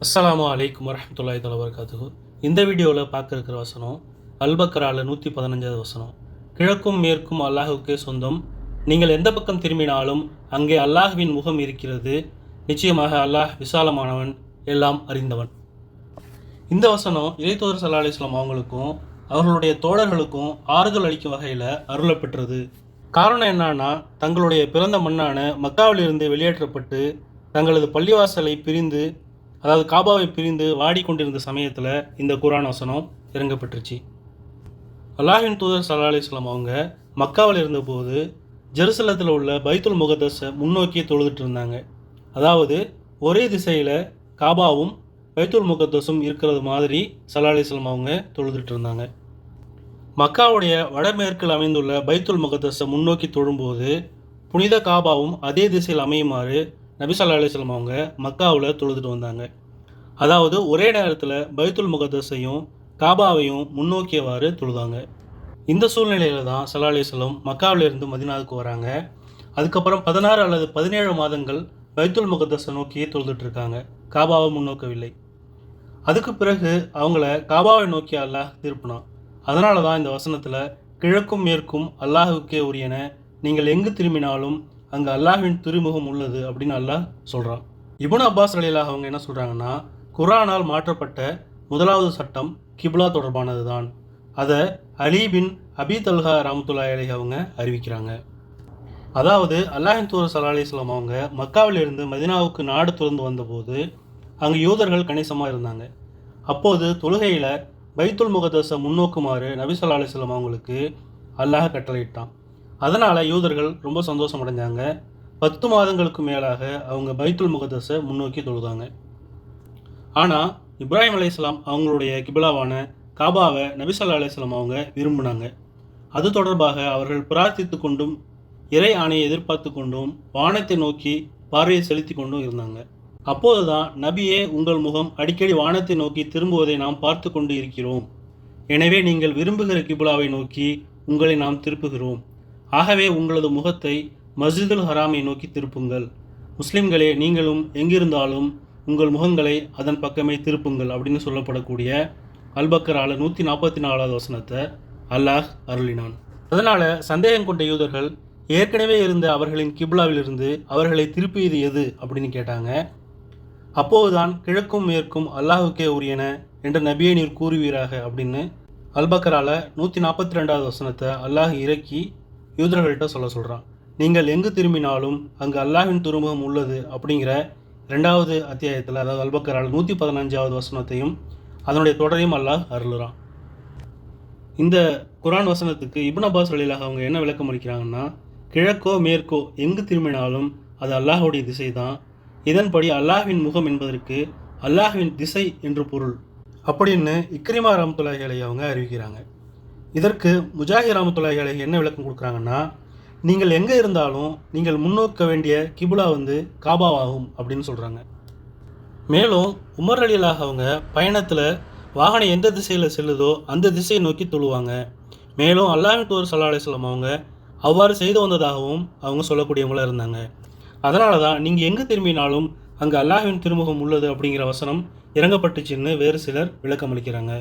அஸ்ஸலாமு அலைக்கும் வரமத்துல்லாய் தஆலா வபரகாத்துஹு. இந்த வீடியோவில் பார்க்க இருக்கிற வசனம் அல்பக்கரால நூற்றி பதினஞ்சாவது வசனம். கிழக்கும் மேற்கும் அல்லாஹுக்கே சொந்தம். நீங்கள் எந்த பக்கம் திரும்பினாலும் அங்கே அல்லாஹுவின் முகம் இருக்கிறது. நிச்சயமாக அல்லாஹ் விசாலமானவன் எல்லாம் அறிந்தவன். இந்த வசனம் இளைத்தோர் சல்லா அலிஸ்லாம் அவங்களுக்கும் அவர்களுடைய தோழர்களுக்கும் ஆறுதல் அளிக்கும் வகையில் அருளப்பெற்றது. காரணம் என்னன்னா தங்களுடைய பிறந்த மண்ணான மக்காவிலிருந்து வெளியேற்றப்பட்டு தங்களது பள்ளிவாசலை பிரிந்து அதாவது காபாவை பிரிந்து வாடிக்கொண்டிருந்த சமயத்தில் இந்த குரான் வசனம் இறங்கப்பட்டுருச்சு. அல்லாஹின் தூதர் சல்லா அலிஸ்லாம் அவங்க மக்காவில் இருந்தபோது ஜெருசலத்தில் உள்ள பைத்துல் முகதஸை முன்னோக்கி தொழுதுட்டு இருந்தாங்க. அதாவது ஒரே திசையில் காபாவும் பைத்துல் முகத்தஸும் இருக்கிறது மாதிரி சல்லா அலிஸ்லாம் அவங்க தொழுதுட்டு இருந்தாங்க. மக்காவுடைய வடமேற்கில் அமைந்துள்ள பைத்துல் முகத்தஸை முன்னோக்கி தொழும்போது புனித காபாவும் அதே திசையில் அமையுமாறு நபி சல்லா அலிஸ்லாம் அவங்க மக்காவில் தொழுதுட்டு வந்தாங்க. அதாவது ஒரே நேரத்தில் பைத்துல் முகதஸையும் காபாவையும் முன்னோக்கியவாறு தொழுதாங்க. இந்த சூழ்நிலையில் தான் சல்லா அலிஸ்லாம் மக்காவிலிருந்து மதினாவுக்கு வராங்க. அதுக்கப்புறம் பதினாறு அல்லது பதினேழு மாதங்கள் பைத்துல் முகத்தஸை நோக்கியே தொழுதுட்டு இருக்காங்க. காபாவை முன்னோக்கவில்லை. அதுக்கு பிறகு அவங்கள காபாவை நோக்கி அல்லாஹ் திருப்பினான். அதனால தான் இந்த வசனத்தில் கிழக்கும் மேற்கும் அல்லாஹுக்கே உரியன. நீங்கள் எங்கு திரும்பினாலும் அங்கே அல்லாஹின் திருமுகம் உள்ளது அப்படின்னு அல்லாஹ் சொல்கிறான் இபுன் அப்பாஸ் அலிலாக அவங்க என்ன சொல்கிறாங்கன்னா குரானால் மாற்றப்பட்ட முதலாவது சட்டம் கிப்லா தொடர்பானது தான் அதை அலி பின் அபி தல்ஹா ராமத்துல்லா அலி அவங்க அறிவிக்கிறாங்க. அதாவது அல்லாஹின் தூர் சல்லா அலிஸ்லாம் அவங்க மக்காவிலிருந்து மதினாவுக்கு நாடு துறந்து வந்தபோது அங்கே யூதர்கள் கணிசமாக இருந்தாங்க. அப்போது தொழுகையில் பைத்துல் முகதசை முன்னோக்குமாறு நபி சொல்லா அலிஸ்லாம் அவங்களுக்கு அல்லாஹ் கட்டளையிட்டான். அதனால் யூதர்கள் ரொம்ப சந்தோஷம் அடைஞ்சாங்க பத்து மாதங்களுக்கு மேலாக அவங்க பைத்துல் முகதஸை முன்னோக்கி தொழுதாங்க. ஆனால் இப்ராஹிம் அலையாம் அவங்களுடைய கிபிலாவான காபாவை நபிசல்லா அலையாம் அவங்க விரும்பினாங்க. அது தொடர்பாக அவர்கள் பிரார்த்தித்து கொண்டும் இறை ஆணையை எதிர்பார்த்து கொண்டும் வானத்தை நோக்கி பார்வையை செலுத்தி கொண்டும் இருந்தாங்க. அப்போதுதான் நபியே உங்கள் முகம் அடிக்கடி வானத்தை நோக்கி திரும்புவதை நாம் பார்த்து கொண்டு இருக்கிறோம். எனவே நீங்கள் விரும்புகிற கிபுலாவை நோக்கி உங்களை நாம் திருப்புகிறோம். ஆகவே உங்களது முகத்தை மஸ்ஜிதுல் ஹராமை நோக்கி திருப்புங்கள். முஸ்லிம்களே நீங்களும் எங்கிருந்தாலும் உங்கள் முகங்களை அதன் பக்கமே திருப்புங்கள் அப்படின்னு சொல்லப்படக்கூடிய அல்பக்கரால நூற்றி நாற்பத்தி நாலாவது வசனத்தை அல்லாஹ் அருளினான். அதனால் சந்தேகம் கொண்ட யூதர்கள் ஏற்கனவே இருந்த அவர்களின் கிப்லாவிலிருந்து அவர்களை திருப்பியது எது அப்படின்னு கேட்டாங்க. அப்போதுதான் கிழக்கும் மேற்கும் அல்லாஹுக்கே உரியன என்ற நபியை நீர் கூறுவீராக அப்படின்னு அல்பக்கரால நூற்றி நாற்பத்தி ரெண்டாவது வசனத்தை அல்லாஹ் இறக்கி யூதர்கள்ட்ட சொல்ல சொல்கிறான் நீங்கள் எங்கு திரும்பினாலும் அங்கு அல்லாஹின் துருமுகம் உள்ளது அப்படிங்கிற ரெண்டாவது அத்தியாயத்தில் அதாவது அல்பக்கரால் நூற்றி பதினஞ்சாவது வசனத்தையும் அதனுடைய தொடரையும் அல்லாஹ் அருளுறான். இந்த குரான் வசனத்துக்கு இப்னு அப்பாஸ் வழியிலாக அவங்க என்ன விளக்கம் அளிக்கிறாங்கன்னா கிழக்கோ மேற்கோ எங்கு திரும்பினாலும் அது அல்லாஹுடைய திசை தான் இதன்படி அல்லாஹ்வின் முகம் என்பதற்கு அல்லாஹ்வின் திசை என்று பொருள் அப்படின்னு இக்ரிமா ராமத்துல்லாஹி அவங்க அறிவிக்கிறாங்க. இதற்கு முஜாஹி ராமத்துல்லாஹி அலை என்ன விளக்கம் கொடுக்குறாங்கன்னா நீங்கள் எங்கே இருந்தாலும் நீங்கள் முன்னோக்க வேண்டிய கிபுலா வந்து காபாவாகும் அப்படின்னு சொல்கிறாங்க மேலும் உமர் அலிலாக அவங்க பயணத்தில் வாகனம் எந்த திசையில் செல்லுதோ அந்த திசையை நோக்கி தொழுவாங்க. மேலும் அல்லாஹின் தூர் சல்லா அலிஸ்லாம் அவங்க அவ்வாறு செய்து வந்ததாகவும் அவங்க சொல்லக்கூடியவங்களாக இருந்தாங்க. அதனால தான் நீங்கள் எங்கே திரும்பினாலும் அங்கே அல்லாஹின் திருமுகம் உள்ளது அப்படிங்கிற வசனம் இறங்கப்பட்டுச்சுன்னு வேறு சிலர் விளக்கம் அளிக்கிறாங்க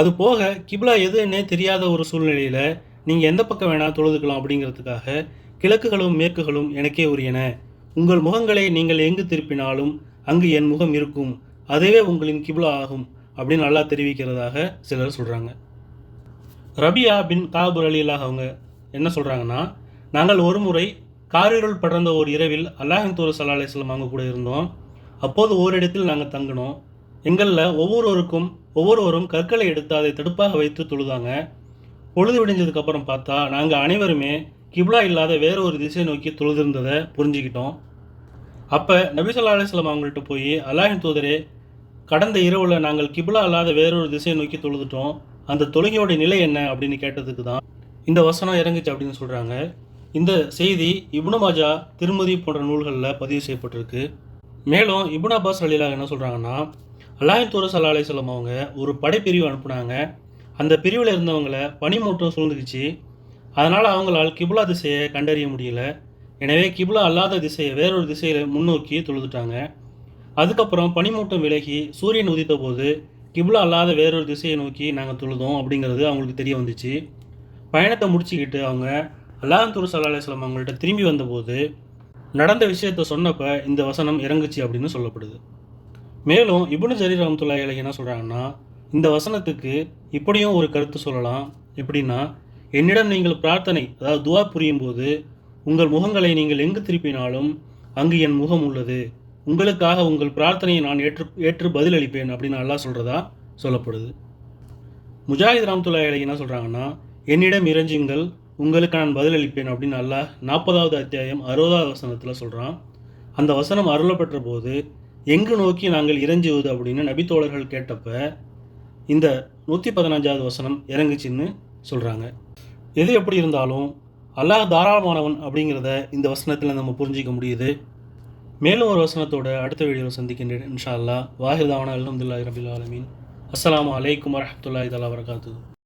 அது போக கிப்லா எதுன்னே தெரியாத ஒரு சூழ்நிலையில் நீங்கள் எந்த பக்கம் வேணால் தொழுதுக்கலாம் அப்படிங்கிறதுக்காக கிழக்குகளும் மேற்குகளும் எனக்கே உரியன. உங்கள் முகங்களை நீங்கள் எங்கு திருப்பினாலும் அங்கு என் முகம் இருக்கும். அதுவே உங்களின் கிப்லா ஆகும் அப்படின்னு நல்லா தெரிவிக்கிறதாக சிலர் சொல்கிறாங்க ரபியா பின் காபுர் அலிலாக அவங்க என்ன சொல்கிறாங்கன்னா நாங்கள் ஒரு முறை காரிருள் படர்ந்த ஒரு இரவில் அல்லாஹின் தூர் சல்லா அலிஸ்லாம் அவங்க கூட இருந்தோம். அப்போது ஓரிடத்தில் நாங்கள் தங்கினோம். எங்களில் ஒவ்வொருவருக்கும் ஒவ்வொருவரும் கற்களை எடுத்து அதை தடுப்பாக வைத்து தொழுதாங்க. பொழுது விடிஞ்சதுக்கப்புறம் பார்த்தா நாங்கள் அனைவருமே கிப்லா இல்லாத வேற ஒரு திசை நோக்கி தொழுதிருந்ததை புரிஞ்சுக்கிட்டோம். அப்போ நபிசல்லா அலிஸ்லாம் அவங்கள்ட்ட போய் அல்லாஹின் தூதரே கடந்த இரவில் நாங்கள் கிப்லா அல்லாத வேறொரு திசையை நோக்கி தொழுதுட்டோம். அந்த தொழுகையோட நிலை என்ன? அப்படின்னு கேட்டதுக்கு தான் இந்த வசனம் இறங்குச்சு அப்படின்னு சொல்கிறாங்க இந்த செய்தி இப்னு மாஜா திருமதி போன்ற நூல்களில் பதிவு செய்யப்பட்டிருக்கு. மேலும் இப்னு அப்பாஸ் அலிலா என்ன சொல்கிறாங்கன்னா அலாயன் தூர சல்லா அலிஸ்லாம் அவங்க ஒரு படைப்பிரிவு அனுப்புனாங்க. அந்த பிரிவில் இருந்தவங்களை பனிமூட்டம் சூழ்ந்துக்குச்சு அதனால் அவங்களால் கிபுலா திசையை கண்டறிய முடியல. எனவே கிபுலா அல்லாத திசையை வேறொரு திசையில் முன்னோக்கி தொழுதுட்டாங்க. அதுக்கப்புறம் பனிமூட்டம் விலகி சூரியன் உதித்த போது கிபுலா அல்லாத வேறொரு திசையை நோக்கி நாங்கள் தொழுதோம் அப்படிங்கிறது அவங்களுக்கு தெரிய வந்துச்சு. பயணத்தை முடிச்சுக்கிட்டு அவங்க அல்லாஹூர் சல்லா அலிஸ்லாம் அவங்கள்ட்ட திரும்பி வந்தபோது நடந்த விஷயத்த சொன்னப்போ இந்த வசனம் இறங்குச்சு அப்படின்னு சொல்லப்படுது. மேலும் இபுனு ஜரீர் ரஹமத்துல்லாஹி ஏழை என்ன சொல்கிறாங்கன்னா இந்த வசனத்துக்கு இப்படியும் ஒரு கருத்து சொல்லலாம். எப்படின்னா என்னிடம் நீங்கள் பிரார்த்தனை அதாவது துவா புரியும் போது உங்கள் முகங்களை நீங்கள் எங்கு திருப்பினாலும் அங்கு என் முகம் உள்ளது. உங்களுக்காக உங்கள் பிரார்த்தனையை நான் ஏற்று ஏற்று பதிலளிப்பேன் அப்படின்னு நல்லா சொல்கிறதா சொல்லப்படுது. முஜாஹித் ராம்துல்லா அலைஹி என்ன சொல்கிறாங்கன்னா என்னிடம் இறைஞ்சுங்கள் உங்களுக்கு நான் பதிலளிப்பேன் அப்படின்னு நல்லா நாற்பதாவது அத்தியாயம் அறுபதாவது வசனத்தில் சொல்கிறான் அந்த வசனம் அருளப்பெற்ற போது எங்கு நோக்கி நாங்கள் இறைஞ்சுவது அப்படின்னு நபித்தோழர்கள் கேட்டப்ப இந்த நூற்றி பதினஞ்சாவது வசனம் இறங்குச்சின்னு சொல்கிறாங்க எது எப்படி இருந்தாலும் அல்லாஹ் தாராளமானவன் அப்படிங்கிறத இந்த வசனத்தில் நம்ம புரிஞ்சிக்க முடியுது. மேலும் ஒரு வசனத்தோட அடுத்த வீடியோவில் சந்திக்கின்றேன். இன்ஷா அல்லாஹ். வாஹிதாவான அலமதுல்லாஹி ரபில் ஆலமீன். அஸ்ஸலாமு அலைக்கும் வரஹ்மத்துல்லாஹி தஆலா வரகாத்து